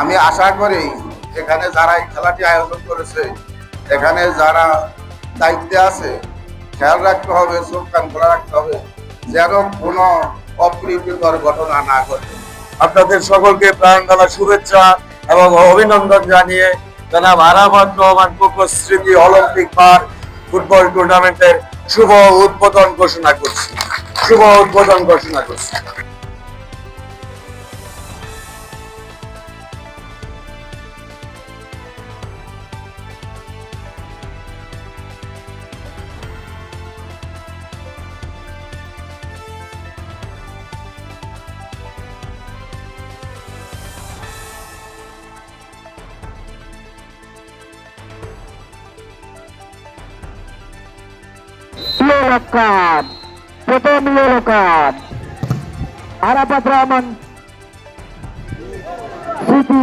আমি আশা করি এখানে যারা এই খেলাটি আয়োজন করেছে, এখানে যারা দায়িত্বে আছে, খেয়াল রাখতে হবে চোখ কান খোলা রাখতে হবে, যেন কোনো অপ্রীতিকর ঘটনা না ঘটে। আপনাদের সকলকে প্রাণ ঢালা শুভেচ্ছা এবং অভিনন্দন জানিয়ে জনাব আরাফাত রহমান স্মৃতি অলিম্পিক পার্ক ফুটবল টুর্নামেন্টের শুভ উদ্বোধন ঘোষণা করছি। শুভ উদ্বোধন ঘোষণা করছি। ইয়েলো কার্ড প্রথম ইয়েলো কার্ড আরাফাত রহমান স্মৃতি